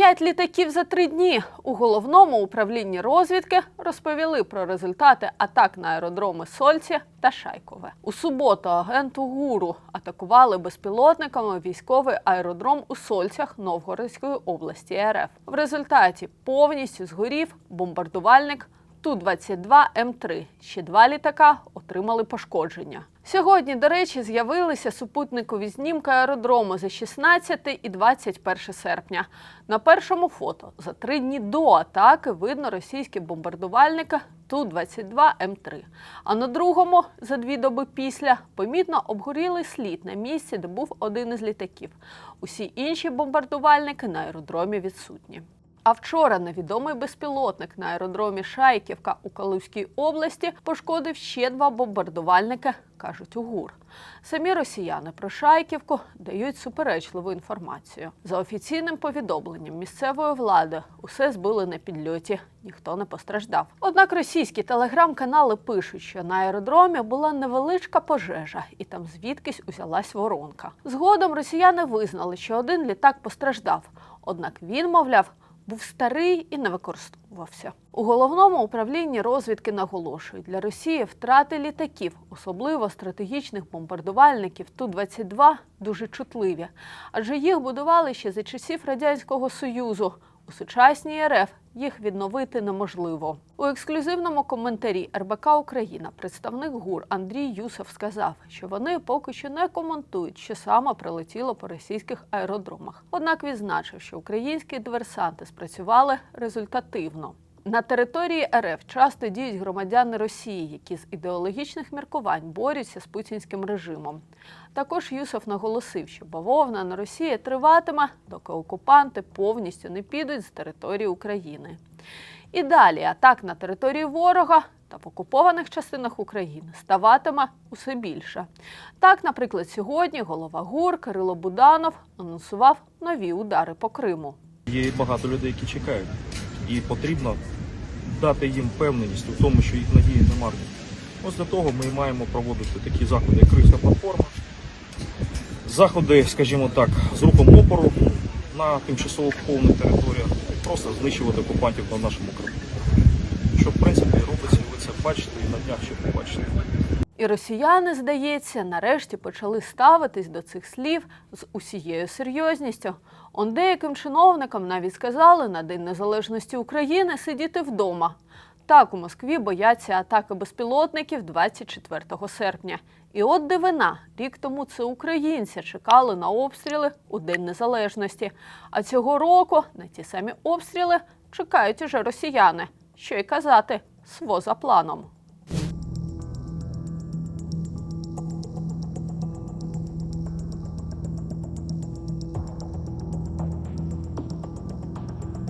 П'ять літаків за три дні у головному управлінні розвідки розповіли про результати атак на аеродроми Сольці та Шайкове. У суботу агенту ГУРу атакували безпілотниками військовий аеродром у Сольцях Новгородської області РФ. В результаті повністю згорів бомбардувальник Ту-22 М3. Ще два літака отримали пошкодження. Сьогодні, до речі, з'явилися супутникові знімки аеродрому за 16 і 21 серпня. На першому фото за три дні до атаки видно російські бомбардувальники Ту-22 М3. А на другому, за дві доби після, помітно обгорілий слід на місці, де був один із літаків. Усі інші бомбардувальники на аеродромі відсутні. А вчора невідомий безпілотник на аеродромі Шайківка у Калузькій області пошкодив ще два бомбардувальники, кажуть у ГУР. Самі росіяни про Шайківку дають суперечливу інформацію. За офіційним повідомленням місцевої влади усе збили на підльоті, ніхто не постраждав. Однак російські телеграм-канали пишуть, що на аеродромі була невеличка пожежа, і там звідкись узялась воронка. Згодом росіяни визнали, що один літак постраждав, однак він, мовляв, був старий і не використовувався. У головному управлінні розвідки наголошують, для Росії втрати літаків, особливо стратегічних бомбардувальників Ту-22, дуже чутливі, адже їх будували ще за часів радянського союзу. У сучасній РФ їх відновити неможливо. У ексклюзивному коментарі РБК Україна представник ГУР Андрій Юсов сказав, що вони поки що не коментують, що саме прилетіло по російських аеродромах. Однак відзначив, що українські диверсанти спрацювали результативно. На території РФ часто діють громадяни Росії, які з ідеологічних міркувань борються з путінським режимом. Також Юсов наголосив, що бавовна на Росії триватиме, доки окупанти повністю не підуть з території України. І далі атак на території ворога та в окупованих частинах України ставатиме усе більше. Так, наприклад, сьогодні голова ГУР Кирило Буданов анонсував нові удари по Криму. Є багато людей, які чекають, і потрібно дати їм впевненість у тому, що їх надії не марні. Ось для того ми маємо проводити такі заходи, як Кримська платформа, заходи, скажімо так, з рухом опору на тимчасово окупованих територіях, просто знищувати окупантів на нашому Криму. Що в принципі робиться, і ви це бачите, і на днях ще побачите. І росіяни, здається, нарешті почали ставитись до цих слів з усією серйозністю. Он деяким чиновникам навіть сказали на День Незалежності України сидіти вдома. Так у Москві бояться атаки безпілотників 24 серпня. І от дивина, рік тому це українці чекали на обстріли у День Незалежності. А цього року на ті самі обстріли чекають уже росіяни. Що й казати, сво за планом.